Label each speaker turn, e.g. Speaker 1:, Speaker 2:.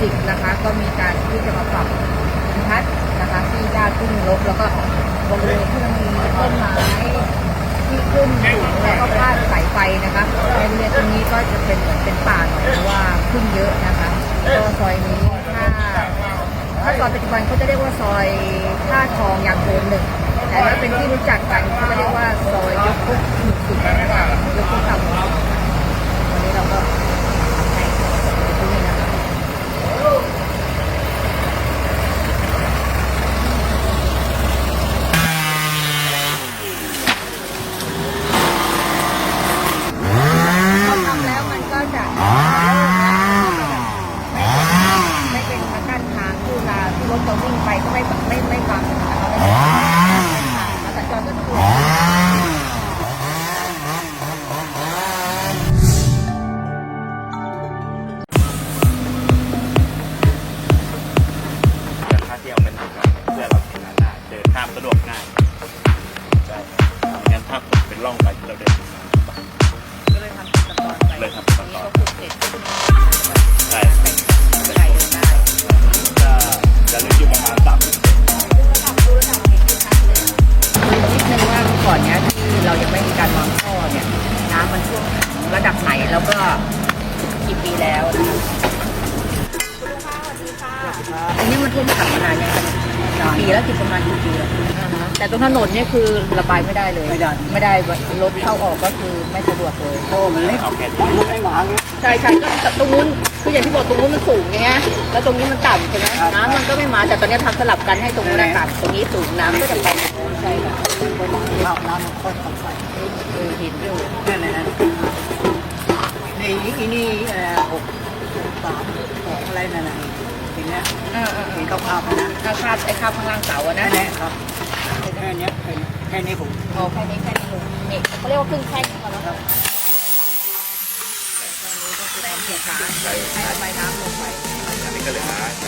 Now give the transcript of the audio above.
Speaker 1: สิก็มีการที่จะมาปรับภูมิทัศน์นะคะที่ด้านขึ้นลบแล้วก็บริเวณที่มันมีต้นไม้ที่ขึ้นสูงแล้วก็พาดสายไฟนะคะในบริเวณตรงนี้ก็จะเป็นเหมือนเป็นป่าหน่อยเพราะว่าขึ้นเยอะนะคะก็ซอยนี้ถ้าถ้าซอยปัจจุบันเขาจะเรียกว่าซอยท่าทองยางโพนหนึ่งแต่ถ้าเป็นที่รู้จัก เป็นร่
Speaker 2: องไปเราเดิน
Speaker 1: ก็เลยทำเป็นตอนไป
Speaker 2: เลยทำเป็นตอน
Speaker 1: ก็คือเสร็จ
Speaker 2: ใช่
Speaker 1: เป็นไก่หินได้
Speaker 2: จะจะเลืออยู่ประมาณสามสิบ
Speaker 1: นิดนึงว่าเมื่อก่อนเนี้ยที่เรายังไม่มีการวางท่อเนี่ยน้ำมันท่วมระดับไหนแล้วก็กี่ปีแล้วนะคะอันนี้มันท่วมขังมานานยังคะ แล้วกี่ประมาณกี่ปีแล้วแต่ตรงถนนเนี่ยคือระบายไม่ได้เลย
Speaker 3: ไม่ได้
Speaker 1: ไม่ได้รถเข้าออกก็คือไม่สะดวกเลย
Speaker 3: โตมันเล็ก
Speaker 2: เอาแค่
Speaker 3: มันไม่หวานไง
Speaker 1: ใช่ใช่ก็ตรงนู้นคืออย่างที่บอกตรงนู้นมันสูงไงฮะแล้วตรงนี้มันต่ำใช่ไหม
Speaker 3: ครับ
Speaker 1: น้ำมันก็ไม่มาแต่ตอนนี้ทำสลับกันให้ตรงนู้นนะต่ำตรงนี้สูงน้ำก็จะไปใช่ค่ะ
Speaker 3: ข้าวน้ำมันค่อยเข้าไป
Speaker 1: เออเห็นอยู่
Speaker 3: นั่นแหละนะนี่อีนี่เอ่อหกสามหกอะไรนั่นน่ะเห็นไหม
Speaker 1: เออเออเอ
Speaker 3: เห็
Speaker 1: อน
Speaker 3: เขาภาพนะ
Speaker 1: ถ้าคาดไอ้คาบข้างล่างเสาอะนะ
Speaker 3: นั่นแหละครับแค่เนี้ยเป็นแค่นี้ผม
Speaker 1: โอ้แค่นี้แค่นี้ลุงนี่เขาเรียกว่าครึ่งแท่งก่อนแล้วครับตรงนี้ก็คือทำเสียขาให้ระบายน้ำลงไป
Speaker 2: อันนี้ก็เหลือน้